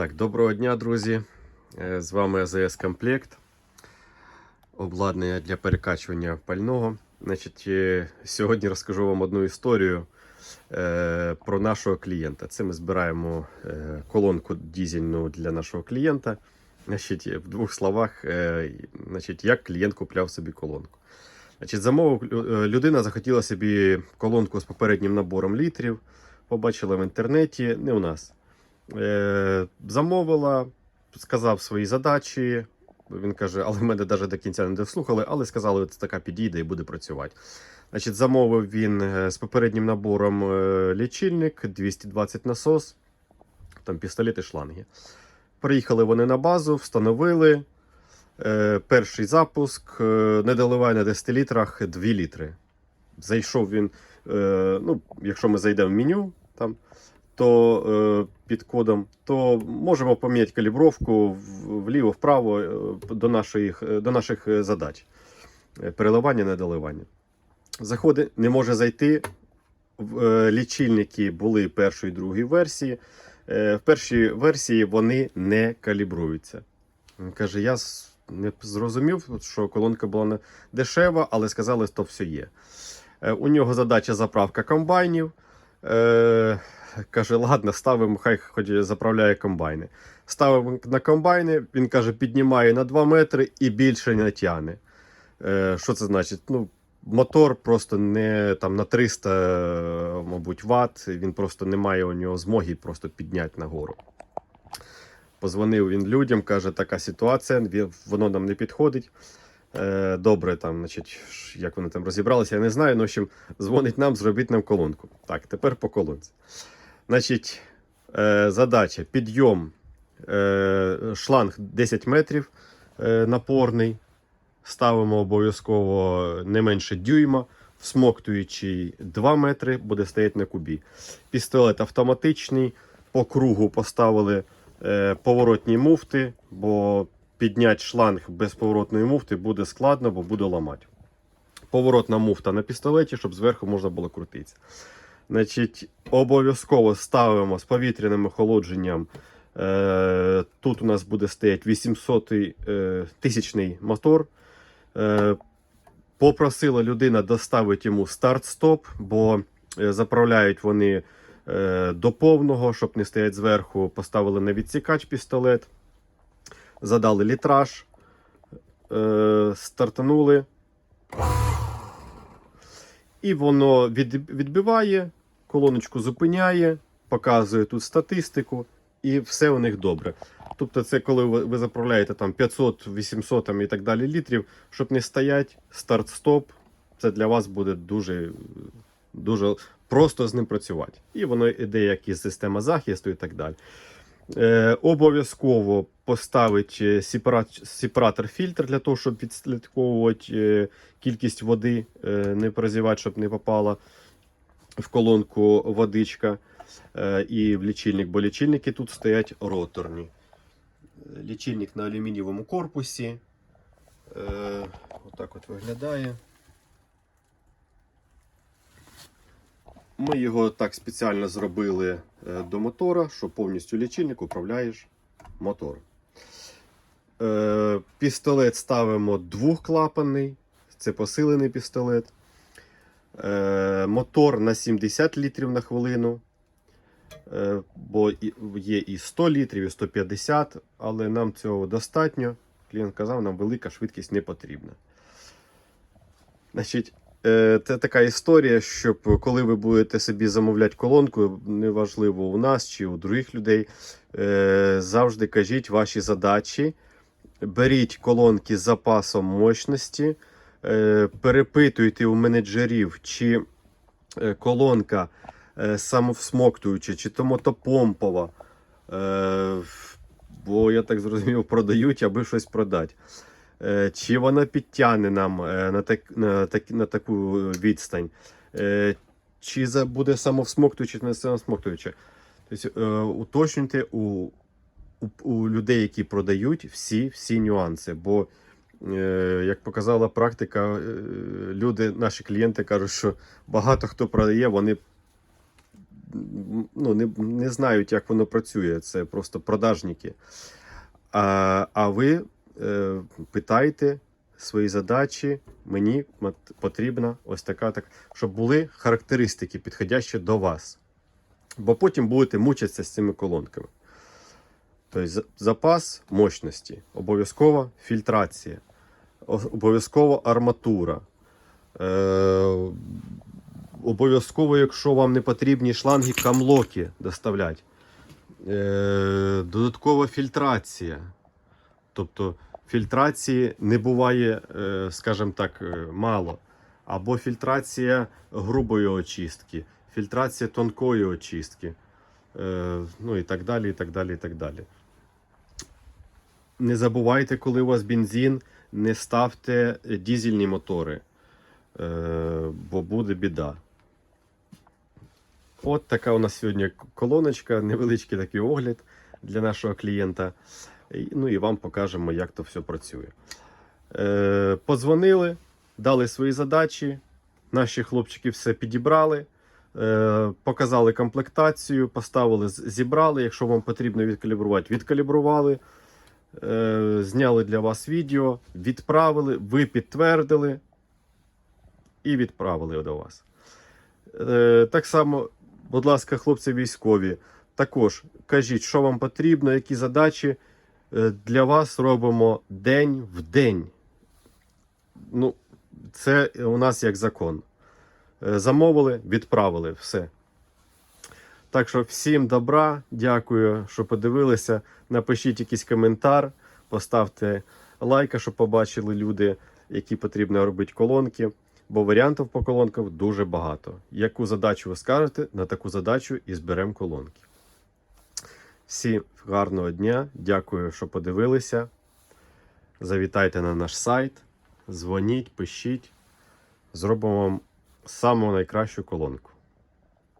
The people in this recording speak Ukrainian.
Так, доброго дня, друзі. Е, З вами АЗС Комплект. Обладнання для перекачування пального. Значить, е, сьогодні розкажу вам одну історію е, про нашого клієнта. Це ми збираємо колонку дізельну для нашого клієнта. Значить, в двох словах, значить, як клієнт купляв собі колонку. Значить, замовив людина захотіла собі колонку з попереднім набором літрів. Побачила в інтернеті, не у нас. Е, замовила, сказав свої задачі. Він каже, але мене навіть до кінця не дослухали, але сказали, що така підійде і буде працювати. Значить, замовив він е, з попереднім набором е, лічильник, 220 насос, там пістолет і шланги. Приїхали вони на базу, встановили. Перший запуск, не доливає на 10 літрах 2 літри. Зайшов він, ну, якщо ми зайдемо в меню, там, то е, під кодом, то можемо поміняти калібровку вліво-вправо е, до, наших, е, до наших задач. Переливання, недоливання. Заходить, не може зайти. Лічильники були першої і другої версії. В першій версії вони не калібруються. Він каже: я не зрозумів, що колонка була не дешева, але сказали, що все є. У нього задача заправка комбайнів. Каже, ладно, ставимо, хай хоч заправляє комбайни. Ставимо на комбайни, він каже, піднімає на 2 метри і більше не тягне. Е, що це значить? Ну, мотор просто не там на 300, е, мабуть, ватт, він просто не має у нього змоги просто підняти нагору. Позвонив він людям, каже, така ситуація, воно нам не підходить. Е, добре, там, значить, як вони там розібралися, я не знаю. Ну, в общем, дзвонить нам, зробіть нам колонку. Так, тепер по колонці. Значить, е, задача: підйом е, шланг 10 метрів е, напорний. Ставимо обов'язково не менше дюйма, всмоктуючий 2 метри, буде стояти на кубі. Пістолет автоматичний. По кругу поставили поворотні муфти, бо підняти шланг без поворотної муфти буде складно, бо буде ламати. Поворотна муфта на пістолеті, щоб зверху можна було крутитися. Значить, обов'язково ставимо з повітряним охолодженням. Е, тут у нас буде стояти 800 е, тисячний мотор. Е, попросила людина доставити йому старт-стоп, бо е, заправляють вони е, до повного, щоб не стоять зверху. Поставили на відсікач пістолет, задали літраж, е, стартанули. І воно від, відбиває, колоночку зупиняє, показує тут статистику, і все у них добре. Тобто, це коли ви, заправляєте там 500, 800 там, і так далі літрів, щоб не стоять, старт-стоп, це для вас буде дуже, дуже просто з ним працювати. І воно йде як і система захисту і так далі. Е, обов'язково поставити сепара- сепаратор-фільтр для того, щоб відслідковувати е, кількість води, е, не прозівати, щоб не попала в колонку водичка е, і в лічильник, бо лічильники тут стоять роторні. Лічильник на алюмінієвому корпусі. Е, отак от виглядає. Ми його так спеціально зробили е, до мотора, що повністю лічильник управляєш мотор. Пістолет ставимо двохклапанний, це посилений пістолет. Е, Мотор на 70 літрів на хвилину. Е, Бо є і 100 літрів, і 150, але нам цього достатньо. Клієнт казав, нам велика швидкість не потрібна. Значить, е, це така історія, щоб коли ви будете собі замовляти колонку, неважливо у нас чи у других людей, завжди кажіть ваші задачі, беріть колонки з запасом мощності, перепитуйте у менеджерів, чи е, колонка е, самовсмоктуюча, чи то мотопомпова. Е, Бо я так зрозумів, продають, аби щось продати. Е, Чи вона підтягне нам е, на, так, на, так, на таку відстань? Е, Чи буде самовсмоктуюча, чи не самовсмоктуюча? Тобто, е, уточнюйте у, у, у людей, які продають, всі, всі нюанси. Бо, е, як показала практика, е, люди, наші клієнти кажуть, що багато хто продає, вони ну, не, не знають, як воно працює. Це просто продажники. А, а ви е, питайте свої задачі. Мені потрібна ось така, так, щоб були характеристики, підходящі до вас. Бо потім будете мучитися з цими колонками. Тобто запас мощності, обов'язкова фільтрація, обов'язково арматура. Е, обов'язково, якщо вам не потрібні шланги, камлоки доставлять. Е, додаткова фільтрація. Тобто фільтрації не буває, е, скажімо так, е, мало. Або фільтрація грубої очистки, фільтрація тонкої очистки. Е, ну і так далі, і так далі, і так далі. Не забувайте, коли у вас бензин, не ставте дізельні мотори, е, бо буде біда. От така у нас сьогодні колоночка, невеличкий такий огляд для нашого клієнта. Ну і вам покажемо, як то все працює. Е, подзвонили, дали свої задачі. Наші хлопчики все підібрали, е, показали комплектацію, поставили, зібрали. Якщо вам потрібно відкалібрувати, відкалібрували. Е, зняли для вас відео, відправили, ви підтвердили і відправили до вас. Е, так само, будь ласка, хлопці військові, також кажіть, що вам потрібно, які задачі е, для вас робимо день в день. Ну, це у нас як закон. Замовили, відправили, все. Так що всім добра, дякую, що подивилися. Напишіть якийсь коментар, поставте лайка, щоб побачили люди, які потрібно робити колонки. Бо варіантів по колонкам дуже багато. Яку задачу ви скажете, на таку задачу і зберемо колонки. Всім гарного дня, дякую, що подивилися. Завітайте на наш сайт, дзвоніть, пишіть. Зробимо вам саму найкращу колонку.